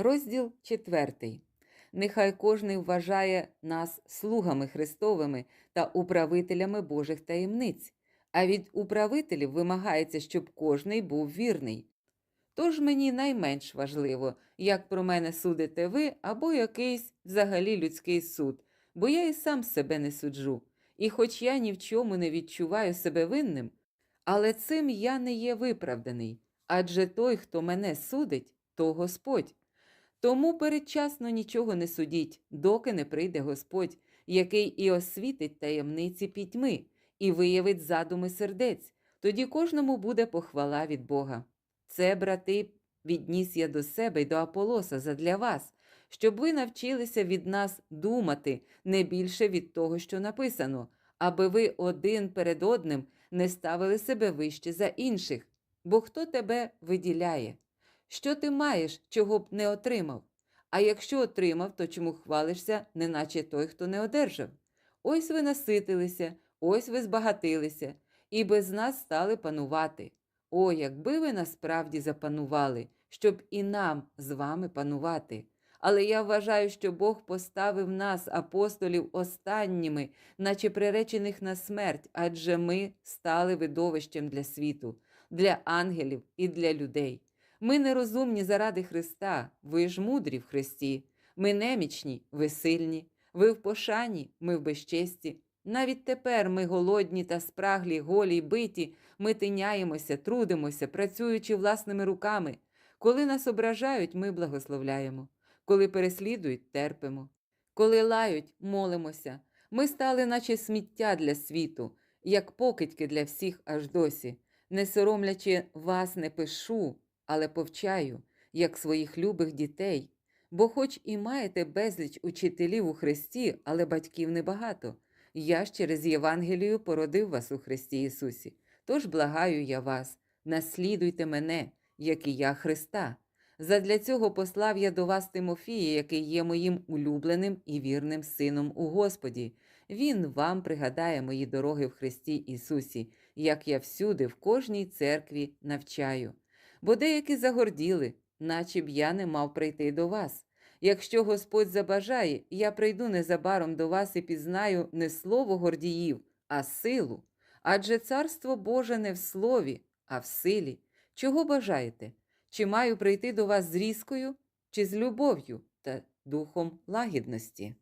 Розділ 4. Нехай кожний вважає нас слугами Христовими та управителями Божих таємниць, а від управителів вимагається, щоб кожний був вірний. Тож мені найменш важливо, як про мене судите ви або якийсь взагалі людський суд, бо я і сам себе не суджу. І хоч я ні в чому не відчуваю себе винним, але цим я не є виправданий, адже той, хто мене судить, то Господь. Тому передчасно нічого не судіть, доки не прийде Господь, який і освітить таємниці пітьми, і виявить задуми сердець, тоді кожному буде похвала від Бога. Це, брати, відніс я до себе й до Аполоса задля вас, щоб ви навчилися від нас думати не більше від того, що написано, аби ви один перед одним не ставили себе вище за інших. Бо хто тебе виділяє? Що ти маєш, чого б не отримав? А якщо отримав, то чому хвалишся, неначе той, хто не одержав? Ось ви наситилися, ось ви збагатилися, і без нас стали панувати. О, якби ви насправді запанували, щоб і нам з вами панувати. Але я вважаю, що Бог поставив нас, апостолів, останніми, наче приречених на смерть, адже ми стали видовищем для світу, для ангелів і для людей. Ми нерозумні заради Христа, ви ж мудрі в Христі. Ми немічні, ви сильні, ви в пошані, ми в безчесті. Навіть тепер ми голодні та спраглі, голі й биті, ми тиняємося, трудимося, працюючи власними руками. Коли нас ображають, ми благословляємо. Коли переслідують, терпимо. Коли лають, молимося. Ми стали, наче сміття для світу, як покидьки для всіх аж досі. Не соромлячи вас, не пишу, але повчаю, як своїх любих дітей. Бо, хоч і маєте безліч учителів у Христі, але батьків небагато. Я ж через Євангелію породив вас у Христі Ісусі. Тож благаю я вас, наслідуйте мене, як і я Христа. Задля цього послав я до вас Тимофія, який є моїм улюбленим і вірним сином у Господі. Він вам пригадає мої дороги в Христі Ісусі, як я всюди, в кожній церкві навчаю. Бо деякі загорділи, наче б я не мав прийти до вас. Якщо Господь забажає, я прийду незабаром до вас і пізнаю не слово гордіїв, а силу. Адже царство Боже не в слові, а в силі. Чого бажаєте? Чи маю прийти до вас з різкою, чи з любов'ю та духом лагідності?